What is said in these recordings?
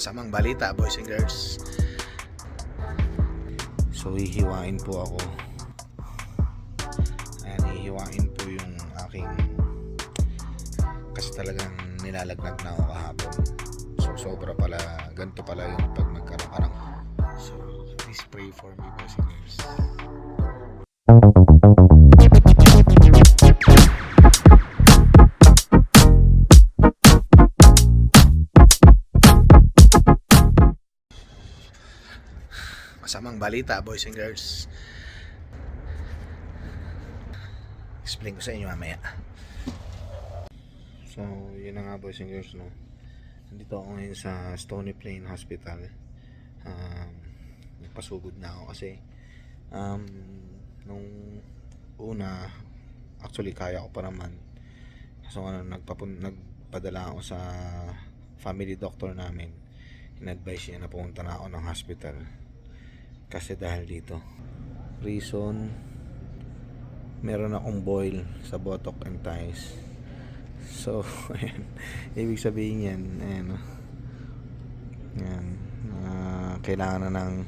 Masamang balita, boys and girls. So, hihiwain po ako. Ayan, hihiwain po yung aking kasi talagang nilalagnat na ako kahapon. So, sobra pala, ganito pala yung pag nagkaroon ka So, please pray for me, boys and girls. Masamang balita, boys and girls. Explain ko sa inyo mamaya. So, yun na nga boys and girls, no. Nandito ako ngayon sa Stony Plain Hospital. Um, nagpasugod na ako kasi um, nung una, actually kaya ko pa naman. So, ano, nagpapun nagpadala ako sa family doctor namin. In-advise niya na pumunta na ako ng hospital. Kasi dahil dito. Reason, meron akong boil sa buttock and thighs. So, ayan. Ibig sabihin yan, ayan. oh. Ayan. Ah, kailangan na ng,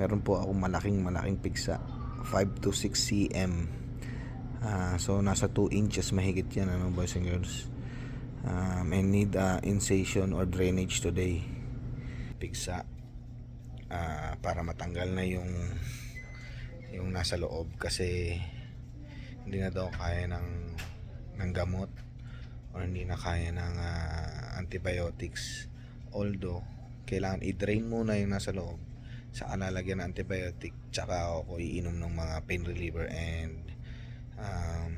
meron po akong malaking malaking pigsa. 5 to 6 cm. Ah, so, nasa 2 inches mahigit yan, ano, boys and girls. Um, and need uh, incision or drainage today. Pigsa. Ah, para matanggal na yung yung nasa loob kasi hindi na daw kaya ng ng gamot o hindi na kaya ng ah, antibiotics. Although kailangan i-drain muna yung nasa loob. Sa lalagyan ng antibiotic tsaka ako iinom ng mga pain reliever and um,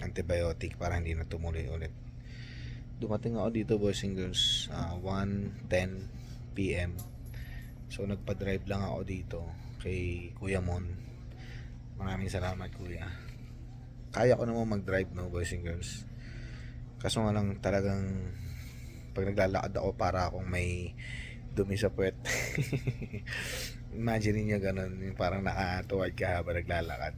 antibiotic para hindi na tumuloy ulit. Dumating ako dito boys and girls ah, 1.10 p.m. So nagpa-drive lang ako dito kay Kuya Mon. Maraming salamat Kuya. Kaya ko naman mag-drive no boys and girls. Kaso nga lang talagang pag naglalakad ako para akong may dumi sa puwet. Imagine niyo ganun, yung parang nakatuwad ka habang naglalakad.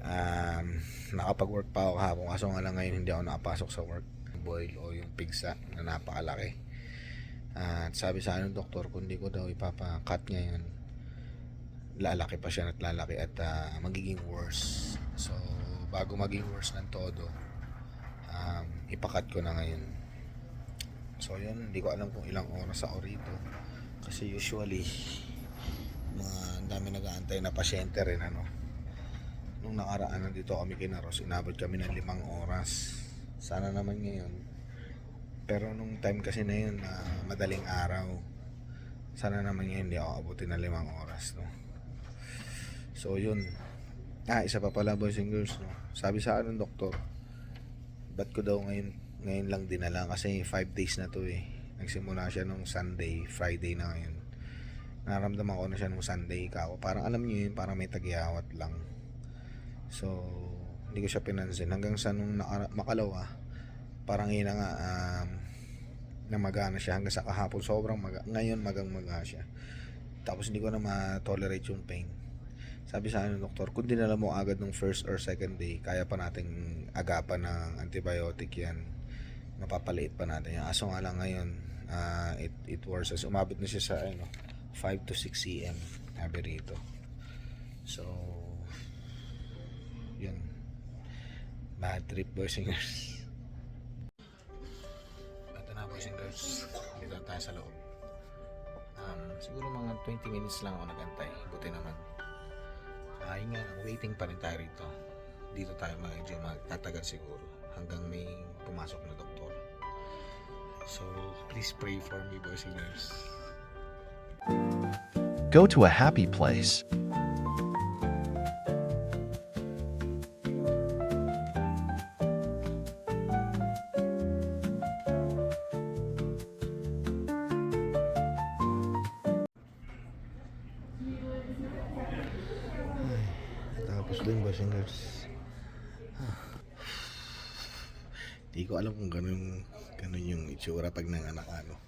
Um, nakapag-work pa ako kahapon kaso nga lang ngayon hindi ako nakapasok sa work. Boil o yung pigsa na napakalaki. At sabi sa akin doktor, kung di ko daw ipapa-cut ngayon, lalaki pa siya at lalaki at ah, magiging worse. So, bago maging worse ng todo, um, ipakat ko na ngayon. So, yun, hindi ko alam kung ilang oras ako rito. Kasi usually, mga dami nag-aantay na pasyente rin, ano. Nung nakaraan nandito kami kinaros, inabot kami ng limang oras. Sana naman ngayon, pero nung time kasi na yun, na madaling araw. Sana naman yun, hindi ako abutin ng limang oras, no? So, yun. Ah, isa pa pala, boys and girls, no? Sabi sa akin doktor, ba't ko daw ngayon, ngayon lang dinala? Kasi 5 days na to, eh. Nagsimula siya nung Sunday, Friday na ngayon. Naramdaman ko na siya nung Sunday, kako. Parang alam niyo yun, parang may tagyawat lang. So, hindi ko siya pinansin. Hanggang sa nung nakara- makalawa, parang yun na nga, um, na magana siya hanggang sa kahapon. Sobrang maga ngayon magang maga siya. Tapos hindi ko na ma-tolerate yung pain. Sabi sa akin ng doktor kung dinala mo agad nung first or second day kaya pa nating agapan ng antibiotic yan. Mapapaliit pa natin yan. Aso nga lang ngayon ah, it, it worsens umabot na siya sa ano 5 to 6 cm sabi rito. So yun. Bad trip boys and girls girls dito tayo sa loob. Um, siguro mga 20 minutes lang ako nagantay. Buti naman. Ay nga waiting pa rin tayo rito. Dito tayo medyo magtatagal siguro hanggang may pumasok na doktor. So please pray for me boys and girls. Go to a happy place. And girls. Hindi ko alam kung ganun, ganun yung itsura pag nanganak ano.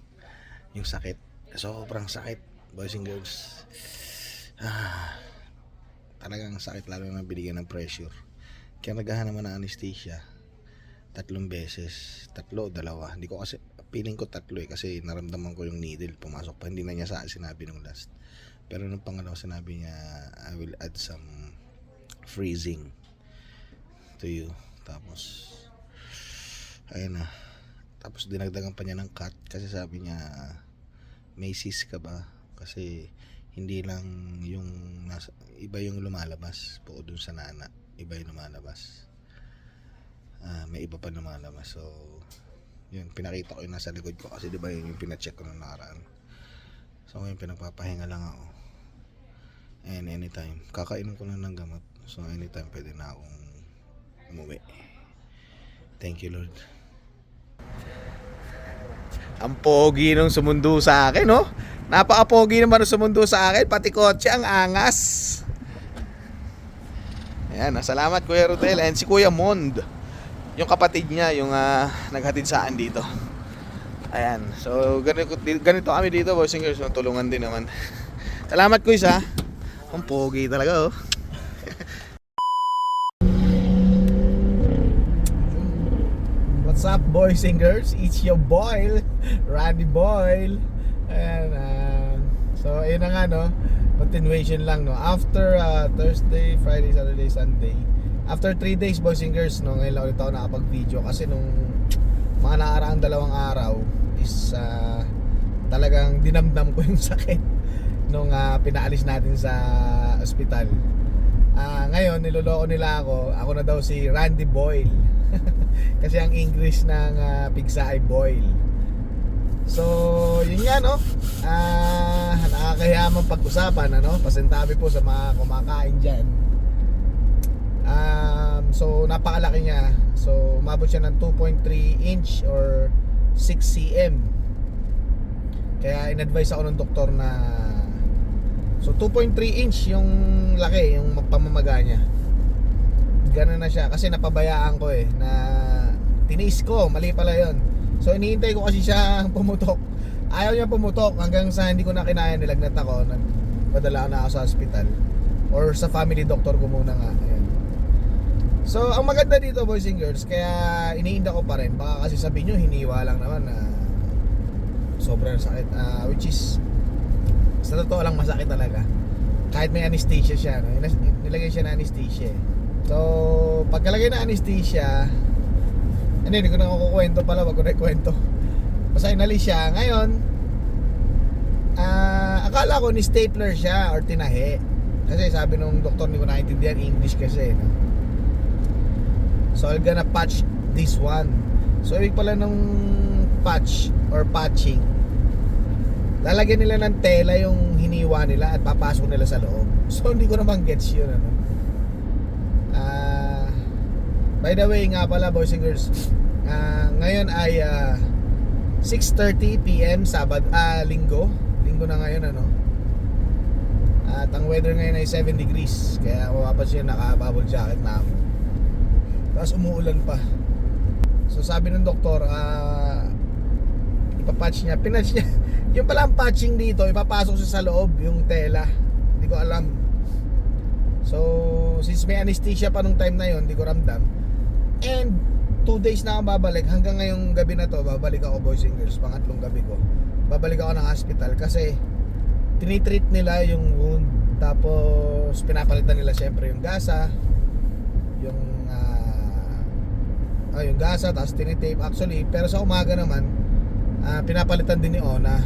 Yung sakit. Sobrang sakit boys and girls. Ah, talagang sakit lalo na binigyan ng pressure. Kaya naghahanap naman ng anesthesia. Tatlong beses. Tatlo dalawa. Hindi ko kasi Feeling ko tatlo eh kasi naramdaman ko yung needle pumasok pa. Hindi na niya sa sinabi nung last. Pero nung pangalawa sinabi niya, I will add some freezing to you. Tapos, ayun na. Tapos dinagdagan pa niya ng cut kasi sabi niya, may cyst ka ba? Kasi hindi lang yung nasa, iba yung lumalabas po dun sa nana. Iba yung lumalabas. Ah, may iba pa lumalabas. So, yun, pinakita ko yung nasa likod ko kasi di ba yun yung pinacheck ko nung nakaraan. So, ngayon pinagpapahinga lang ako. And anytime, kakainom ko lang ng gamot. So, anytime pwede na akong umuwi. Thank you, Lord. Ang pogi nung sumundo sa akin, no? Napaka-pogi naman nung sumundo sa akin, pati kotse ang angas. Ayan, salamat Kuya Rodel and si Kuya Mond. Yung kapatid niya, yung ah, naghatid sa akin dito. Ayan, so ganito, ganito kami dito, boys and girls, tulungan din naman. Salamat Kuya sa. Ang pogi talaga, oh. What's up, boys and girls? It's your boy, Randy Boyle. Ayan, ah, so ayun na nga, no? Continuation lang, no? After ah, Thursday, Friday, Saturday, Sunday. After 3 days, boys and girls, no? Ngayon lang ulit ako nakapag-video kasi nung mga naaraang dalawang araw is ah, talagang dinamdam ko yung sakit nung ah, pinaalis natin sa ospital. Ah, ngayon, niloloko nila ako. Ako na daw si Randy Boyle. Kasi ang English ng uh, pigsa ay boil. So, yun nga no. Ah, nakakahiyamang pag-usapan ano. Pasintabi po sa mga kumakain diyan. Um, so napakalaki niya. So umabot siya ng 2.3 inch or 6 cm. Kaya in-advise ako ng doktor na So 2.3 inch yung laki, yung pamamaga niya. Ganun na siya kasi napabayaan ko eh na tiniis ko, mali pala 'yon. So iniintay ko kasi siya pumutok. Ayaw niya pumutok hanggang sa hindi ko na kinaya nilagnat ako, nagpadala na ako sa hospital or sa family doctor ko muna nga. Ayan. So ang maganda dito boys and girls, kaya iniinda ko pa rin. Baka kasi sabihin nyo, hiniwa lang naman na sobrang sakit. Ah, which is sa totoo lang masakit talaga kahit may anesthesia siya no? Nilagay siya na anesthesia eh. so pagkalagay na anesthesia hindi, hindi ko na kukwento pala wag ko na ikwento basta inalis siya ngayon ah akala ko ni stapler siya or tinahi kasi sabi nung doktor hindi ko naintindihan English kasi no? so I'm gonna patch this one so ibig pala nung patch or patching lalagyan nila ng tela yung hiniwa nila at papasok nila sa loob. So hindi ko naman gets yun ano. Ah, by the way nga pala boys and girls, ah, ngayon ay ah, 6:30 PM Sabado, ah, Linggo. Linggo na ngayon ano. At ang weather ngayon ay 7 degrees. Kaya mapapansin naka-bubble jacket na ako. Tapos umuulan pa. So sabi ng doktor, ah, ipapatch niya. Pinatch niya. Yung pala ang patching dito, ipapasok siya sa loob yung tela. Hindi ko alam. So, since may anesthesia pa nung time na yon, hindi ko ramdam. And, two days na ako babalik. Hanggang ngayong gabi na to, babalik ako boys and girls. Pangatlong gabi ko. Babalik ako ng hospital kasi tinitreat nila yung wound. Tapos, pinapalitan nila syempre yung gasa. Yung, ah, ah, yung gasa, tapos tinitape. Actually, pero sa umaga naman, ah, pinapalitan din ni Ona.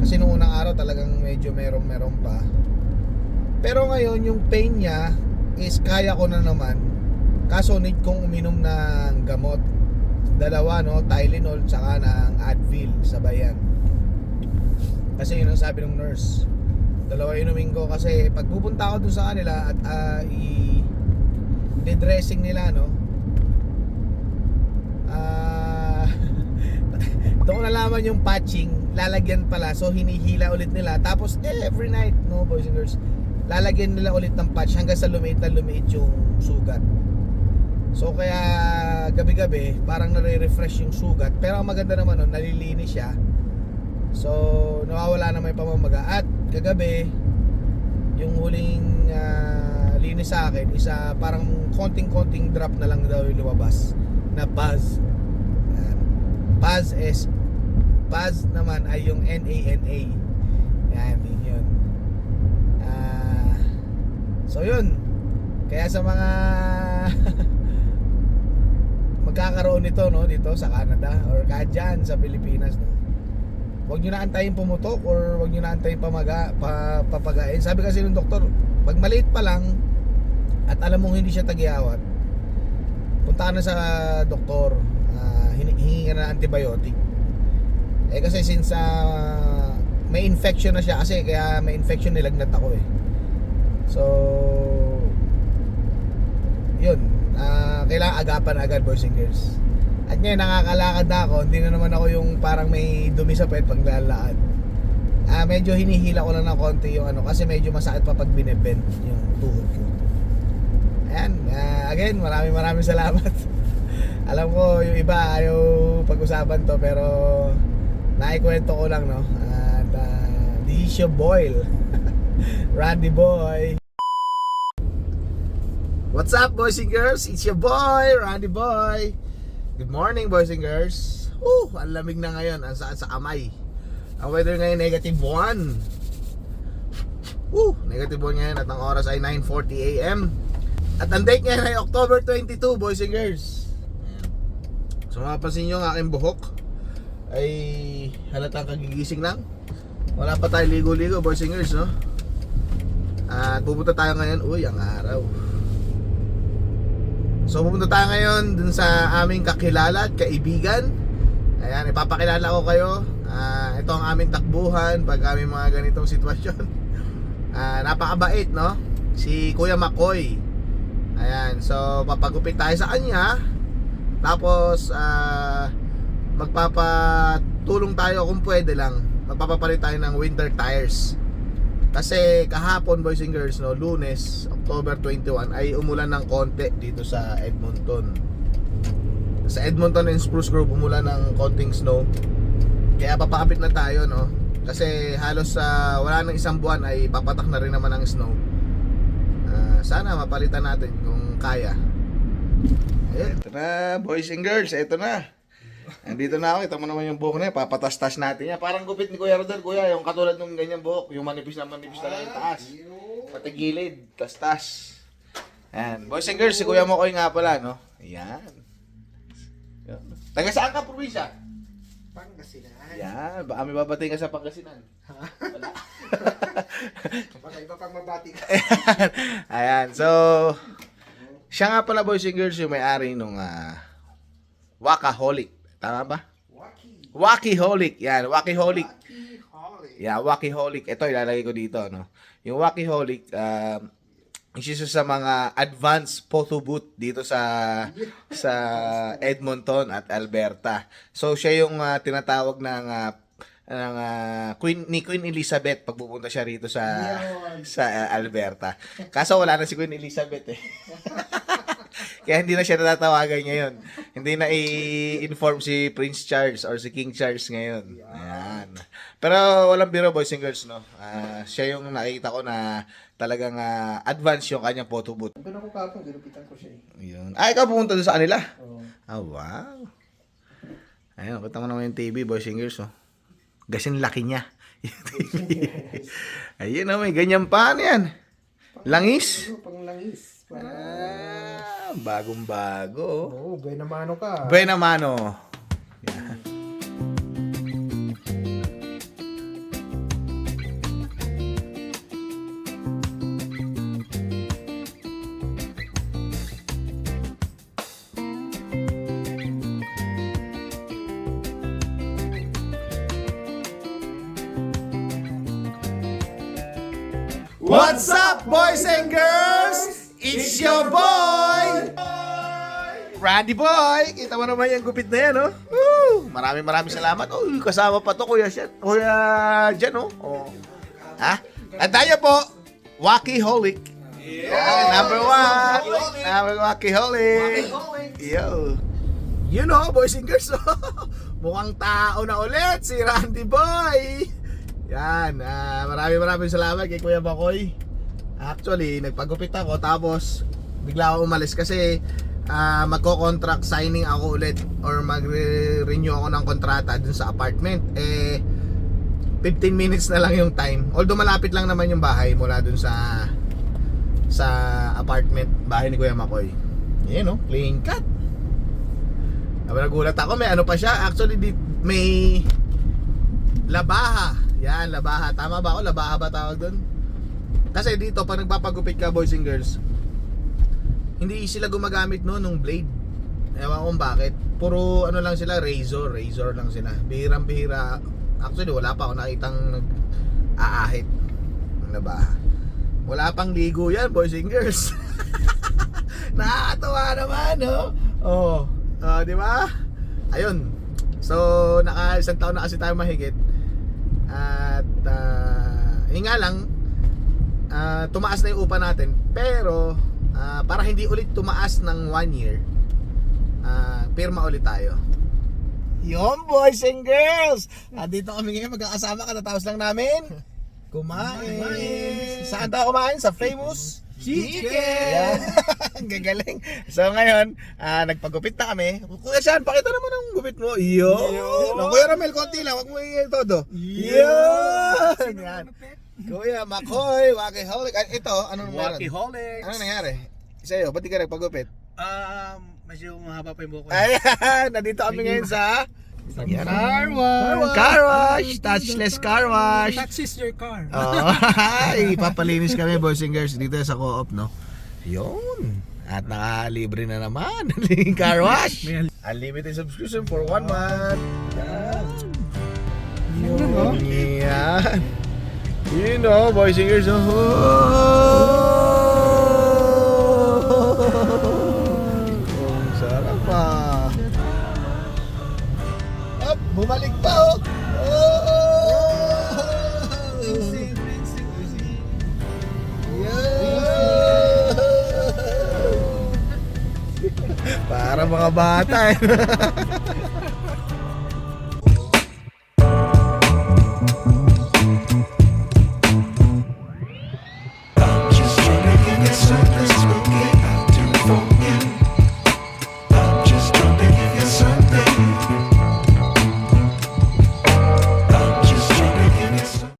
Kasi nung unang araw talagang medyo meron meron pa. Pero ngayon yung pain niya is kaya ko na naman. Kaso need kong uminom ng gamot. Dalawa no? Tylenol tsaka ng Advil sabayan kasi yun ang sabi ng nurse. Dalawa inumin ko kasi pag pupunta ako dun sa kanila at uh, i dressing nila no? Ah doon nalaman yung patching lalagyan pala. So hinihila ulit nila. Tapos every night no boys and girls lalagyan nila ulit ng patch hanggang sa lumiit na lumiit yung sugat. So kaya gabi-gabi parang nare-refresh yung sugat. Pero ang maganda naman nun nalilinis siya. So nawawala na may pamamaga. At kagabi yung huling ah, linis sa akin isa parang konting-konting drop na lang daw yung lumabas. Na buzz. Paz S. Paz naman ay yung N-A-N-A. Yan, yun yun. Ah, so yun. Kaya sa mga magkakaroon nito no dito sa Canada or kahit dyan sa Pilipinas no. Huwag niyo na antayin pumutok or huwag niyo na antayin pamaga, pa, papagain. Sabi kasi ng doktor, pag maliit pa lang at alam mong hindi siya tagiyawat, punta ka na sa doktor, hini- hihingi ka na ng antibiotic. Eh kasi since ah, may infection na siya kasi kaya may infection nilagnat ako eh. So yun, ah, kailangan agapan agad boys and girls. At ngayon nakakalakad na ako, hindi na naman ako yung parang may dumi sa pet pag lalaan. Ah, medyo hinihila ko lang ng konti yung ano kasi medyo masakit pa pag binebend yung tuhod ko. Ayan, ah, again, maraming maraming salamat. Alam ko yung iba ayaw pag-usapan to pero naikwento ko lang no. At uh, this is Randy Boy. What's up boys and girls? It's your boy, Randy Boy. Good morning boys and girls. Uh, ang lamig na ngayon, ang saan sa kamay. Ang weather ngayon negative 1. Uh, negative 1 ngayon at ang oras ay 9.40 a.m. At ang date ngayon ay October 22 boys and girls. So mapapansin nyo ang aking buhok ay halatang kagigising lang. Wala pa tayo ligo-ligo boys and girls no. At pupunta tayo ngayon, uy ang araw. So pupunta tayo ngayon dun sa aming kakilala at kaibigan. Ayan, ipapakilala ko kayo. Ah, ito ang aming takbuhan pag aming mga ganitong sitwasyon. Ah, napakabait, no? Si Kuya Makoy. Ayan, so papagupit tayo sa kanya. Tapos ah magpapatulong tayo kung pwede lang. Magpapapalit tayo ng winter tires. Kasi kahapon boys and girls no, Lunes, October 21 ay umulan ng konti dito sa Edmonton. Sa Edmonton and Spruce Grove umulan ng konting snow. Kaya papakapit na tayo no. Kasi halos sa wala nang isang buwan ay papatak na rin naman ang snow. Ah, sana mapalitan natin kung kaya. Ito na, boys and girls, ito na. Andito na ako, ito mo naman yung buhok na yan, papatas-tas natin yan. Parang gupit ni Kuya Rodel, Kuya, yung katulad ng ganyan buhok, yung manipis na manipis na lang yung taas. Pati gilid, tas-tas. Ayan, boys and girls, si Kuya Mokoy nga pala, no? Ayan. Yan. Taga saan ka, probinsya? Pangasinan. Yan, baka may babatay ka sa Pangasinan. Wala. Baka iba pang mabati ka. Ayan, so, siya nga pala, boys and girls, yung may-ari nung ah, Wakaholic. Tama ba? Waki. Wakiholic. Yan, Wakiholic. Yeah, Wakiholic. Ito, ilalagay ko dito, no? Yung Wakiholic, um, isa sa mga advanced photo booth dito sa sa Edmonton at Alberta. So siya yung ah, tinatawag ng ah, ng ah, Queen ni Queen Elizabeth pag pupunta siya rito sa Yun. sa ah, Alberta. Kaso wala na si Queen Elizabeth eh. Kaya hindi na siya natatawagan ngayon. Hindi na i-inform si Prince Charles or si King Charles ngayon. Ayan. Pero walang biro boys and girls, no? Ah, siya yung nakita ko na talagang ah, advance yung kanyang photo booth. Doon ako kapag, ginupitan ko siya eh. Yun. Ah, ikaw pumunta doon sa kanila? Oo. Ah, wow. Ayun, kita mo naman yung TV, boys and girls, oh. Gasin laki niya. Ayun, oh, may ganyan pa. Ano yan? Langis? Pang langis. Para... Ah, bagong bago. Oo, oh, buena mano ka. Buena mano. What's up, boys and girls? It's your boy! Randy Boy! Kita mo naman yung gupit na yan, oh. Woo! Maraming maraming salamat. Oh, kasama pa to, Kuya Shan. Kuya Jan, oh. oh. Ha? At tayo po, Wacky Holic. Yeah. Number one. Number Wacky Holic. Yo. You know, boys and girls, oh. mukhang tao na ulit si Randy Boy. Yan, ah, maraming maraming salamat kay Kuya Bakoy. Actually, nagpagupit ako tapos bigla ako umalis kasi ah, magko-contract signing ako ulit or mag-renew ako ng kontrata dun sa apartment. Eh, 15 minutes na lang yung time. Although malapit lang naman yung bahay mula dun sa sa apartment bahay ni Kuya Makoy. Yan no, playing cat. Aba nagulat ako, may ano pa siya. Actually, may labaha. Yan, labaha. Tama ba ako? Labaha ba tawag doon? Kasi dito, pag nagpapagupit ka, boys and girls, hindi sila gumagamit no nung blade. Ewan ko kung bakit. Puro ano lang sila, razor, razor lang sila. Bihirang bihira. Actually, wala pa ako nakitang nag-aahit ng labaha. Wala pang ligo yan, boys and girls. Nakakatawa naman, no? Oh, ah, di ba? Ayun. So, naka isang taon na kasi tayo mahigit. At uh, yun nga lang, ah, tumaas na yung upa natin. Pero, ah, para hindi ulit tumaas ng one year, ah, pirma ulit tayo. Yon boys and girls! Andito kami ngayon, magkakasama katatapos lang namin. Kumain. Saan tayo kumain? Sa famous Chicken! Ang gagaling. So ngayon, ah, nagpagupit na kami. Kuya Sean, pakita naman ang gupit mo. Yo! No, Kuya Ramel, konti lang. Huwag mo i todo. Yan! Yan. Kuya Makoy, Wakiholic. Ah, Ito, ano meron? Wakiholics. Ano nangyari? Sa'yo, ba't di ka nagpagupit? Um, medyo mahaba pa yung buhok ko. Ayan! Nandito kami ngayon sa... Car wash! Car wash! Touchless car wash! Taxis your car. Oh, ay, papalinis kami boys and girls dito sa co-op, no? Yun. At nakalibre na naman ng car wash. Unlimited subscription for one month. Yan. Yun. Yan. You know, boys and girls. Oh, bumalik pa oh. Oh! Para mga bata eh.